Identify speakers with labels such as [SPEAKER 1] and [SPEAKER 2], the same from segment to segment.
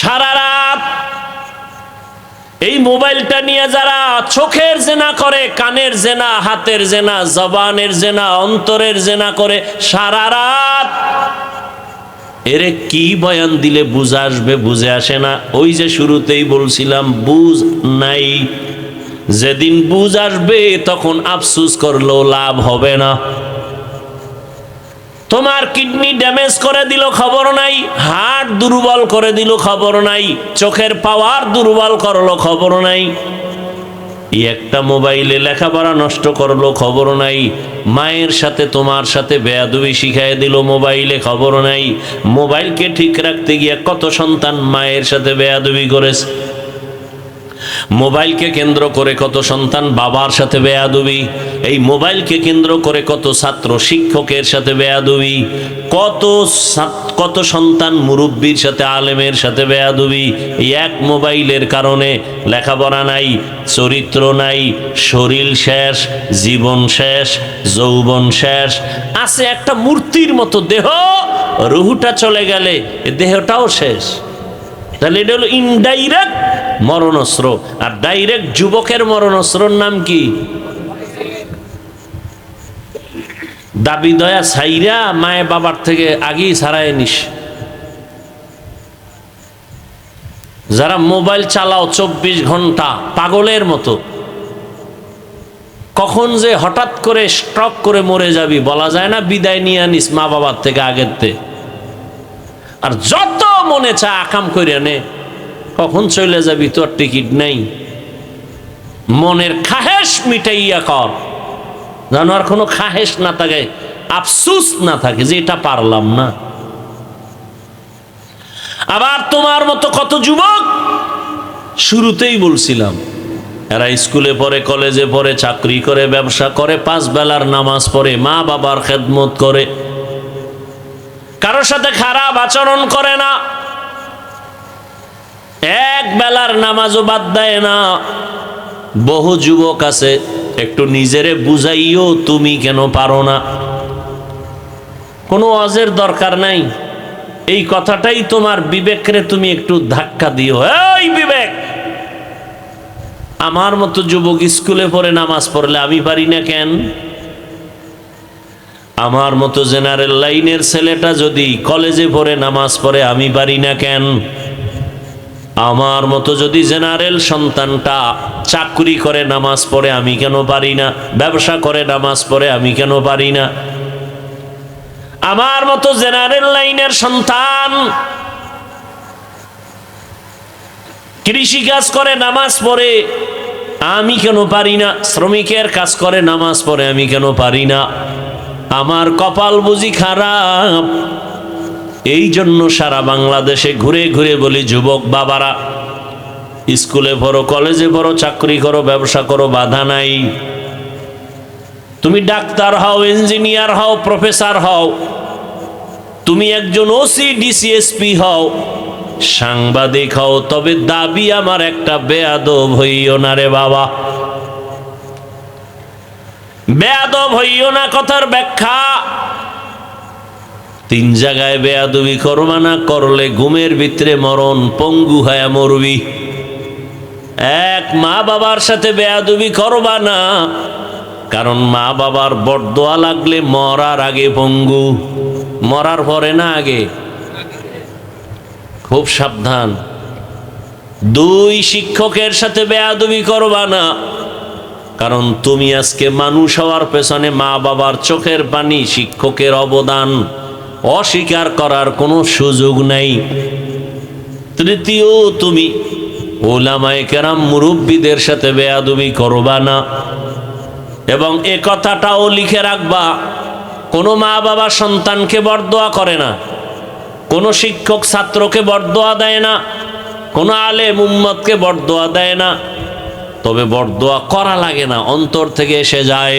[SPEAKER 1] সারা রাত এই মোবাইলটা নিয়ে যারা চোখের জেনা করে, কানের জেনা, হাতের জেনা, জবানের জেনা, অন্তরের জেনা করে, সারা রাত এরে কি বয়ান দিলে বুঝ আসবে, বুঝে আসে না। ওই যে শুরুতেই বলছিলাম, বুঝ নাই। যেদিন বুঝ আসবে, তখন আফসুস করলেও লাভ হবে না। তোমার কিডনি ড্যামেজ করে দিল, খবর নাই। হার্ট দুর্বল করে দিল, খবর নাই। চোখের পাওয়ার দুর্বল করল, খবর নাই। একটা মোবাইলে লেখাপড়া নষ্ট করল, খবর নাই। মায়ের সাথে তোমার সাথে বেয়াদুবি শিখাই দিল, মোবাইলে খবর নাই। মোবাইলকে ঠিক রাখতে গিয়ে কত সন্তান মায়ের সাথে বেয়াদুবি করেছে। মোবাইলকে কেন্দ্র করে কত সন্তান বাবার সাথে বেয়াদুবি, এই মোবাইলকে কেন্দ্র করে কত ছাত্র শিক্ষকের সাথে বেয়াদুবি, কত কত সন্তান মুরব্বীর সাথে আলেমের সাথে বেয়াদুবি, এই এক মোবাইলের কারণে লেখাপড়া নাই, চরিত্র নাই, শরীর শেষ, জীবন শেষ, যৌবন শেষ, আছে একটা মূর্তির মতো দেহ, রুহুটা চলে গেলে দেহটাও শেষ। তাহলে এটা হলো ইনডাইরেক্ট মরণস্ত্র। আর ডাইরেক্ট যুবকের মরণস্ত্রর নাম কি? দাবি দয়া ছাইরা মায়ে বাবার থেকে আগেই সারায় নিস। যারা মোবাইল চালাও চব্বিশ ঘণ্টা, পাগলের মতো। কখন যে হঠাৎ করে স্ট্রক করে মরে যাবি, বলা যায় না বিদায় নিয়ে আনিস মা বাবার থেকে আগের আর যত মনে চা আকাম করে নে। কখন চলে যাবি? তোর টিকিট নেই। মনের খাহেস মিটাইয়া কর। যেন আর কোনো খাহেস না থাকে, আফসুস না থাকে যে এটা পারলাম না। আবার তোমার মতো কত যুবক শুরুতেই বলছিলাম, এরা স্কুলে পড়ে, কলেজে পড়ে, চাকরি করে, ব্যবসা করে, পাঁচ বেলার নামাজ পড়ে, মা বাবার খেদমত করে। কারোর সাথে খারাপ আচরণ করে না। এক বেলার নামাজও বাদ দেয় না। বহু যুবক আছে, একটু নিজেরে বুঝাইও তুমি কেন পারো না। কোনো অজের দরকার নাই। এই কথাটাই তোমার বিবেকরে তুমি একটু ধাক্কা দিও। এই বিবেক! আমার মতো যুবক স্কুলে পড়ে নামাজ পড়লে আমি পারি না কেন? আমার মতো জেনারেল লাইনের ছেলেটা যদি কলেজে পড়ে নামাজ পড়ে আমি পারি না কেন? আমার মতো যদি জেনারেল সন্তানটা চাকরি করে, নামাজ পড়ে, আমি কেন পারি না? ব্যবসা করে, নামাজ পড়ে, আমি কেন পারি না? আমার মতো জেনারেল লাইনের সন্তান কৃষি কাজ করে, নামাজ পড়ে, আমি কেন পারি না? শ্রমিকের কাজ করে, নামাজ পড়ে, আমি কেন পারি না? আমার কপাল বুঝি খারাপ। এই জন্য সারা বাংলাদেশে ঘুরে ঘুরে বলি, যুবক বাবারা, স্কুলে পড়ো, কলেজে পড়ো, চাকরি করো, ব্যবসা করো, বাধা নাই। তুমি ডাক্তার হও, ইঞ্জিনিয়ার হও, প্রফেসর হও, তুমি একজন ওসি ডিসিএসপি হও, সাংবাদিক হও, তবে দাবি আমার একটা, বেয়াদব হইও না রে বাবা। বেয়াদব হইও না কথার ব্যাখ্যা। তিন জায়গায় বেয়াদবি করবা না, করলে ঘুমের ভিতরে মরণ, পঙ্গু হয়ে মরবি। এক মা বাবার সাথে বেয়াদবি করবা না, কারণ মা বাবার বরদোয়া লাগলে মরার আগে পঙ্গু, মরার পরে না আগে। খুব সাবধান। দুই শিক্ষকের সাথে বেয়াদবি করবা না, কারণ তুমি আজকে মানুষ হওয়ার পেছনে মা বাবার চোখের পানি শিক্ষকের অবদান। অস্বীকার করার কোনো সুযোগ নেই। তৃতীয়, তুমি ওলামায় কেরাম মুরব্বীদের সাথে বেয়াদবি করবা না এবং এ কথাটাও লিখে রাখবা, কোনো মা বাবা সন্তানকে বরদোয়া করে না, কোনো শিক্ষক ছাত্রকে বরদোয়া দেয় না, কোনো আলে মুম্মদকে বরদোয়া দেয় না। তবে বরদোয়া করা লাগে না, অন্তর থেকে এসে যায়।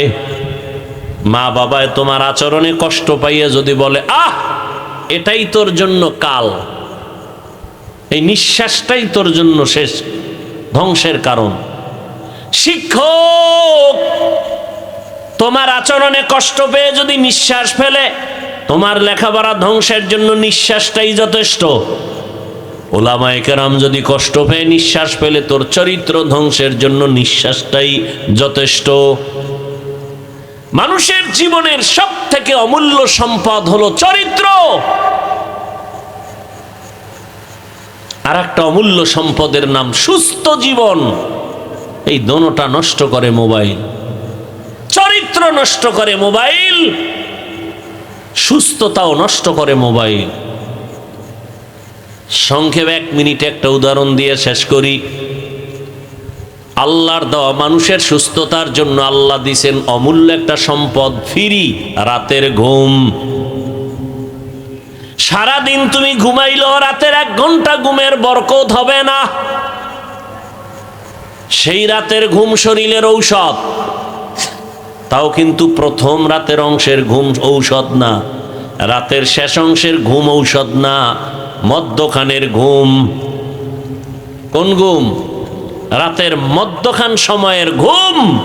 [SPEAKER 1] মা বাবায় তোমার আচরণে কষ্ট পাইয়ে যদি বলে, আহ, এটাই তোর জন্য কাল। এই নিঃশ্বাসটাই তোর জন্য শেষ, ধ্বংসের কারণ। শিক্ষক, তোমার আচরণে কষ্ট পেয়ে যদি নিঃশ্বাস ফেলে, তোমার লেখাপড়া ধ্বংসের জন্য নিঃশ্বাসটাই যথেষ্ট। ওলামায়ে কেরাম যদি কষ্ট পেয়ে নিঃশ্বাস ফেলে, তোর চরিত্র ধ্বংসের জন্য নিঃশ্বাসটাই যথেষ্ট। মানুষের জীবনের সব থেকে অমূল্য সম্পদ হলো চরিত্র। আর একটা অমূল্য সম্পদের নাম সুস্থ জীবন। এই দোনোটা নষ্ট করে মোবাইল। চরিত্র নষ্ট করে মোবাইল। সুস্থতাও নষ্ট করে মোবাইল। সংক্ষেপে এক মিনিটে একটা উদাহরণ দিয়ে শেষ করি। আল্লাহর দেওয়া মানুষের সুস্থতার জন্য আল্লাহ দিছেন অমূল্য একটা সম্পদ, ফিরি, রাতের ঘুম। সারাদিন তুমি ঘুমাইলেও রাতের এক ঘণ্টা ঘুমের বরকত হবে না। সেই রাতের ঘুম শরীরের ঔষধ। তাও কিন্তু প্রথম রাতের অংশের ঘুম ঔষধ না, রাতের শেষ অংশের ঘুম ঔষধ না মদ্যখানের ঘুম। কোন ঘুম? রাতের মদ্যখান সময়ের ঘুম,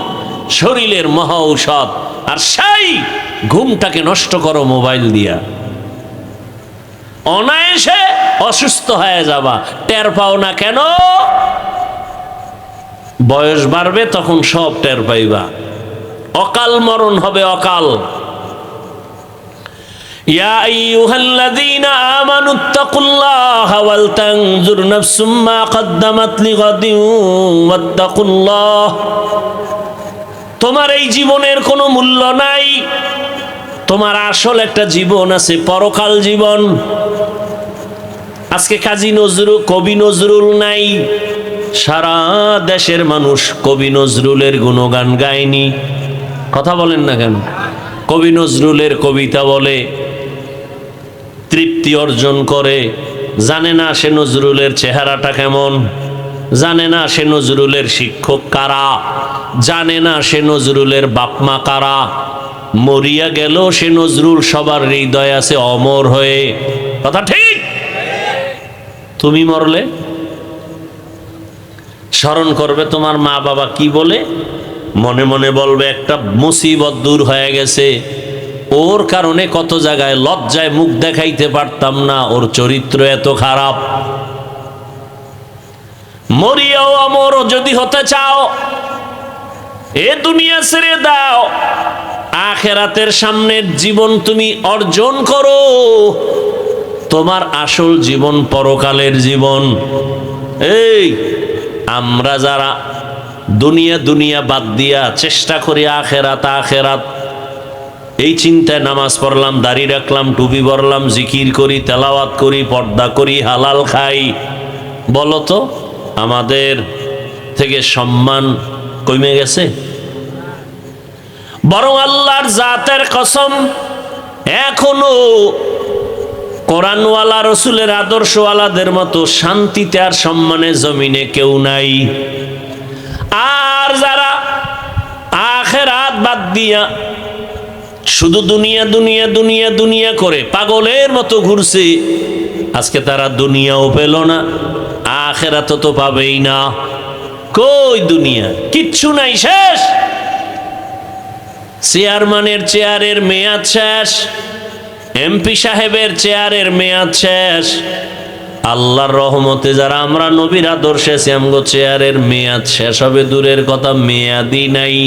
[SPEAKER 1] শরীরের মহা ঔষধ আর সেই ঘুমটাকে নষ্ট করো মোবাইল দিয়া। অনায়াসে অসুস্থ হয়ে যাবা। টের পাও না কেন? বয়স বাড়বে তখন সব টের পাইবা। অকাল মরণ হবে অকাল। يا أيها الذين آمنوا اتقوا الله ولتنظر نفس ما قدمت لغد واتقوا الله তোমার এই জীবনের কোনো মূল্য নাই তোমার আসল একটা জীবন আছে পরকাল জীবন আজকে কাজী নজরুল কবি নজরুল নাই সারা দেশের মানুষ কবি নজরুলের গুণগান গায়নি কথা বলেন না কেন কবি নজরুলের কবিতা বলে, তৃপ্তি অর্জন করে, জানে না সে নজরুলের চেহারাটা কেমন? জানে না সে নজরুলের শিক্ষক কারা? জানে না সে নজরুলের বাপমা কারা? মরিয়া গেল সে নজরুল, সবার হৃদয় আছে অমর হয়ে। কথা ঠিক? তুমি মরলে? স্মরণ করবে তোমার মা বাবা কি বলে? মনে মনে বলবে, একটা মুসিবত দূর হয়ে গেছে। ওর কারণে কত জায়গায় লজ্জায় মুখ দেখাইতে পারতাম না, ওর চরিত্র এত খারাপ। মরিয়াও আমর যদি হতে চাও, এ দুনিয়া ছেড়ে দাও। আখেরাতের সামনের জীবন তুমি অর্জন করো। তোমার আসল জীবন পরকালের জীবন। এই, আমরা যারা দুনিয়া দুনিয়া বাদ দিয়া চেষ্টা করি আখেরাত আখেরাত। এই চিন্তায় নামাজ পড়লাম, দাড়ি রাখলাম, টুপি পরলাম, জিকির করি, তেলাওয়াত করি, পর্দা করি, হালাল খাই। বলতো আমাদের থেকে সম্মান কমে গেছে? বরং আল্লাহর জাতের কসম, এখনও কোরআনওয়ালা, রসুলের আদর্শওয়ালাদের মতো শান্তিতে আর সম্মানে জমিনে কেউ নাই। আর যারা আখেরাত বাদ দিয়া শুধু দুনিয়া দুনিয়া দুনিয়া দুনিয়া করে পাগলের মতো ঘুরছে, আজকে তারা দুনিয়াও পেল না, আখেরাত তো পাবেই না। কই দুনিয়া? কিচ্ছু নাই, শেষ। চেয়ারম্যানের চেয়ারের মেয়াদ শেষ, এমপি সাহেবের চেয়ারের মেয়াদ শেষ। আল্লাহর রহমতে যারা আমরা নবীর আদর্শে শ্যামগো চেয়ারের মেয়াদ শেষ হবে, দূরের কথা মেয়াদি নাই।